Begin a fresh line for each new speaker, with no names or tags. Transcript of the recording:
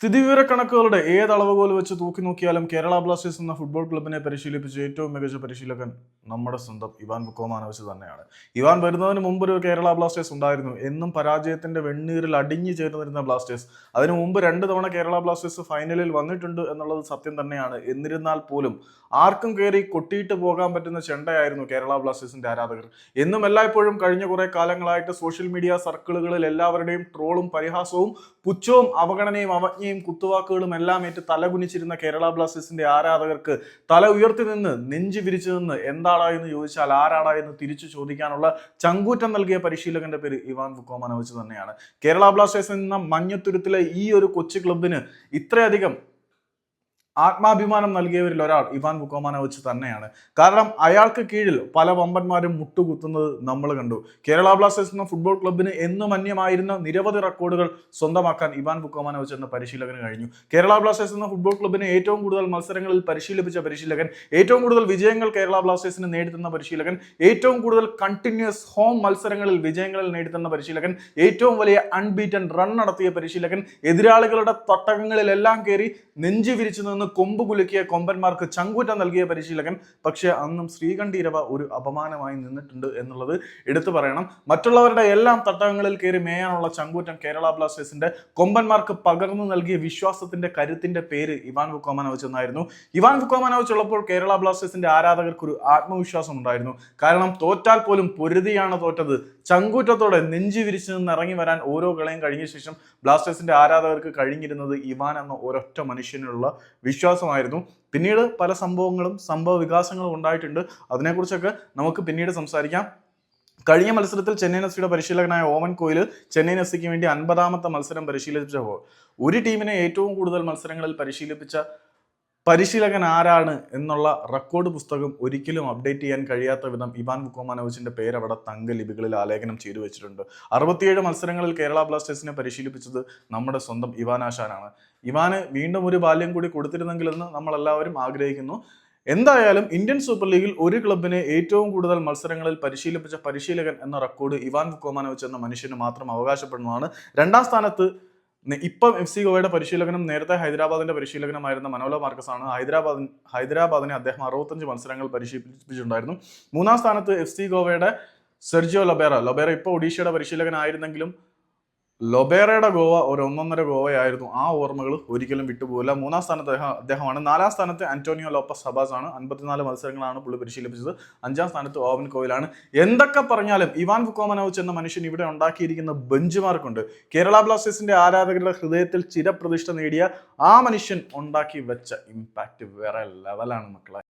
സ്ഥിതിവിവരക്കണക്കുകളുടെ ഏത് അളവുകോൽ വെച്ച് തൂക്കി നോക്കിയാലും കേരള ബ്ലാസ്റ്റേഴ്സ് എന്ന ഫുട്ബോൾ ക്ലബിനെ പരിശീലിപ്പിച്ച ഏറ്റവും മികച്ച പരിശീലകൻ നമ്മുടെ സ്വന്തം ഇവാൻ ബുക്കോമാനോവിച്ച് തന്നെയാണ്. ഇവാൻ വരുന്നതിന് മുമ്പ് ഒരു കേരള ബ്ലാസ്റ്റേഴ്സ് ഉണ്ടായിരുന്നു. എന്നും പരാജയത്തിന്റെ വെണ്ണീരിൽ അടിഞ്ഞു ചേർന്നിരുന്ന ബ്ലാസ്റ്റേഴ്സ്. അതിനു മുമ്പ് രണ്ട് തവണ കേരള ബ്ലാസ്റ്റേഴ്സ് ഫൈനലിൽ വന്നിട്ടുണ്ട് എന്നുള്ളത് സത്യം തന്നെയാണ്. എന്നിരുന്നാൽ പോലും ആർക്കും കയറി കൊട്ടിയിട്ട് പോകാൻ പറ്റുന്ന ചെണ്ടയായിരുന്നു കേരള ബ്ലാസ്റ്റേഴ്സിന്റെ ആരാധകർ. എന്നും എല്ലായ്പ്പോഴും കഴിഞ്ഞ കുറെ കാലങ്ങളായിട്ട് സോഷ്യൽ മീഡിയ സർക്കിളുകളിൽ എല്ലാവരുടെയും ട്രോളും പരിഹാസവും പുച്ഛവും അവഗണനയും അവജ്ഞയും കുത്തുവാക്കുകളും എല്ലാം ഏറ്റ് തലകുനിച്ചിരുന്ന കേരള ബ്ലാസ്റ്റേഴ്സിന്റെ ആരാധകർക്ക് തല ഉയർത്തി നിന്ന് നെഞ്ചു വിരിച്ചു നിന്ന് എന്താടാ എന്ന് ചോദിച്ചാൽ ആരാടാ എന്ന് തിരിച്ചു ചോദിക്കാനുള്ള ചങ്കൂറ്റം നൽകിയ പരിശീലകന്റെ പേര് ഇവാൻ വുക്കോമാനോവിച്ച് തന്നെയാണ്. കേരള ബ്ലാസ്റ്റേഴ്സ് എന്ന മഞ്ഞത്തുരുത്തിലെ ഈ ഒരു കൊച്ചു ക്ലബിന് ഇത്രയധികം ആത്മാഭിമാനം നൽകിയവരിൽ ഒരാൾ ഇവാൻ ബുക്കോമാനോവിച്ച് തന്നെയാണ്. കാരണം അയാൾക്ക് കീഴിൽ പല വമ്പന്മാരും മുട്ടുകുത്തുന്നത് നമ്മൾ കണ്ടു. കേരള ബ്ലാസ്റ്റേഴ്സ് എന്ന ഫുട്ബോൾ ക്ലബിന് എന്നും അന്യമായിരുന്ന നിരവധി റെക്കോർഡുകൾ സ്വന്തമാക്കാൻ ഇവാൻ ബുക്കോമാനോവിച്ച് എന്ന പരിശീലകന് കഴിഞ്ഞു. കേരള ബ്ലാസ്റ്റേഴ്സ് എന്ന ഫുട്ബോൾ ക്ലബിന് ഏറ്റവും കൂടുതൽ മത്സരങ്ങളിൽ പരിശീലിപ്പിച്ച പരിശീലകൻ ഏറ്റവും കൂടുതൽ വിജയങ്ങൾ കേരള ബ്ലാസ്റ്റേഴ്സിന് നേടിത്തുന്ന പരിശീലകൻ ഏറ്റവും കൂടുതൽ കണ്ടിന്യൂസ് ഹോം മത്സരങ്ങളിൽ വിജയങ്ങളിൽ നേടിത്തുന്ന പരിശീലകൻ ഏറ്റവും വലിയ അൺബീറ്റൻ റൺ നടത്തിയ പരിശീലകൻ എതിരാളികളുടെ തട്ടകങ്ങളിലെല്ലാം കയറി നെഞ്ചു വിരിച്ചു നിന്ന് കൊമ്പ് കുലുക്കിയ കൊമ്പന്മാർക്ക് ചങ്കൂറ്റം നൽകിയ പരിശീലകൻ. പക്ഷേ അന്നും ശ്രീകണ്ഠീരവ ഒരു അപമാനമായി നിന്നിട്ടുണ്ട് എന്നുള്ളത് എടുത്തു പറയണം. മറ്റുള്ളവരുടെ എല്ലാം തട്ടകങ്ങളിൽ കയറി മേയാനുള്ള ചങ്കൂറ്റം കേരള ബ്ലാസ്റ്റേഴ്സിന്റെ കൊമ്പന്മാർക്ക് പകർന്നു നൽകിയ വിശ്വാസത്തിന്റെ കരുത്തിന്റെ പേര് ഇവാൻ വുക്കോമാനോവിച്ച് എന്നായിരുന്നു. ഇവാൻ വുക്കോമാനോവിച്ച് ഉള്ളപ്പോൾ കേരള ബ്ലാസ്റ്റേഴ്സിന്റെ ആരാധകർക്ക് ഒരു ആത്മവിശ്വാസം ഉണ്ടായിരുന്നു. കാരണം തോറ്റാൽ പോലും പൊരുതിയാണ് തോറ്റത്. ചങ്കൂറ്റത്തോടെ നെഞ്ചു വിരിച്ചു നിന്ന് ഇറങ്ങി വരാൻ ഓരോ കളയും കഴിഞ്ഞ ശേഷം ബ്ലാസ്റ്റേഴ്സിന്റെ ആരാധകർക്ക് കഴിഞ്ഞിരുന്നത് ഇവാൻ എന്ന ഒരൊറ്റ മനുഷ്യനുള്ള വിശ്വാസമായിരുന്നു. പിന്നീട് പല സംഭവങ്ങളും സംഭവ വികാസങ്ങളും ഉണ്ടായിട്ടുണ്ട്. അതിനെക്കുറിച്ചൊക്കെ നമുക്ക് പിന്നീട് സംസാരിക്കാം. കഴിഞ്ഞ മത്സരത്തിൽ ചെന്നൈ എഫ് സിയുടെ പരിശീലകനായ ഓമൻ കോയിൽ ചെന്നൈ എഫ് സിക്ക് വേണ്ടി അൻപതാമത്തെ മത്സരം പരിശീലിപ്പിച്ചപ്പോൾ ഒരു ടീമിനെ ഏറ്റവും കൂടുതൽ മത്സരങ്ങളിൽ പരിശീലിപ്പിച്ച പരിശീലകൻ ആരാണ് എന്നുള്ള റെക്കോർഡ് പുസ്തകം ഒരിക്കലും അപ്ഡേറ്റ് ചെയ്യാൻ കഴിയാത്ത വിധം ഇവാൻ വുക്കോമാനോവിച്ചിന്റെ പേര് അവിടെ തങ്ക ലിപികളിൽ ആലേഖനം ചെയ്തു വെച്ചിട്ടുണ്ട്. അറുപത്തിയേഴ് മത്സരങ്ങളിൽ കേരള ബ്ലാസ്റ്റേഴ്സിനെ പരിശീലിപ്പിച്ചത് നമ്മുടെ സ്വന്തം ഇവാൻ ആശാനാണ്. ഇവാന് വീണ്ടും ഒരു ബാല്യം കൂടി കൊടുത്തിരുന്നെങ്കിലെന്ന് നമ്മൾ എല്ലാവരും ആഗ്രഹിക്കുന്നു. എന്തായാലും ഇന്ത്യൻ സൂപ്പർ ലീഗിൽ ഒരു ക്ലബിനെ ഏറ്റവും കൂടുതൽ മത്സരങ്ങളിൽ പരിശീലിപ്പിച്ച പരിശീലകൻ എന്ന റെക്കോർഡ് ഇവാൻ വുക്കോമാനോവിച്ച് എന്ന മനുഷ്യന് മാത്രം അവകാശപ്പെടുന്നതാണ്. രണ്ടാം സ്ഥാനത്ത് ഇപ്പം എഫ് സി ഗോവയുടെ പരിശീലകനും നേരത്തെ ഹൈദരാബാദിന്റെ പരിശീലകനുമായിരുന്ന മനോല മാർക്കസ് ആണ് ഹൈദരാബാദ് ഹൈദരാബാദിനെ അദ്ദേഹം അറുപത്തഞ്ച് മത്സരങ്ങൾ പരിശീലിപ്പിച്ചിട്ടുണ്ടായിരുന്നു. മൂന്നാം സ്ഥാനത്ത് എഫ് സി ഗോവയുടെ സെർജിയോ ലൊബേറ. ലൊബേറ ഇപ്പോൾ ഒഡീഷയുടെ പരിശീലകനായിരുന്നെങ്കിലും ലൊബേറയുടെ ഗോവ ഒരു ഒന്നൊന്നര ഗോവയായിരുന്നു. ആ ഓർമ്മകൾ ഒരിക്കലും വിട്ടുപോകില്ല. മൂന്നാം സ്ഥാനത്ത് അദ്ദേഹം അദ്ദേഹമാണ്. നാലാം സ്ഥാനത്ത് അന്റോണിയോ ലോപ്പസ് സബാസ് ആണ് അൻപത്തിനാല് മത്സരങ്ങളാണ് പുള്ളി പരിശീലിപ്പിച്ചത്. അഞ്ചാം സ്ഥാനത്ത് ഓവൻ കോയിലാണ്. എന്തൊക്കെ പറഞ്ഞാലും ഇവാൻ ഫുക്കോമനോവിച്ച് എന്ന മനുഷ്യൻ ഇവിടെ ഉണ്ടാക്കിയിരിക്കുന്ന ബെഞ്ച് മാർക്കുണ്ട് കേരള ബ്ലാസ്റ്റേഴ്സിന്റെ ആരാധകരുടെ ഹൃദയത്തിൽ ചിരപ്രതിഷ്ഠ നേടിയ ആ മനുഷ്യൻ ഉണ്ടാക്കി വെച്ച ഇമ്പാക്റ്റ് വേറെ ലെവലാണ് മക്കളെ.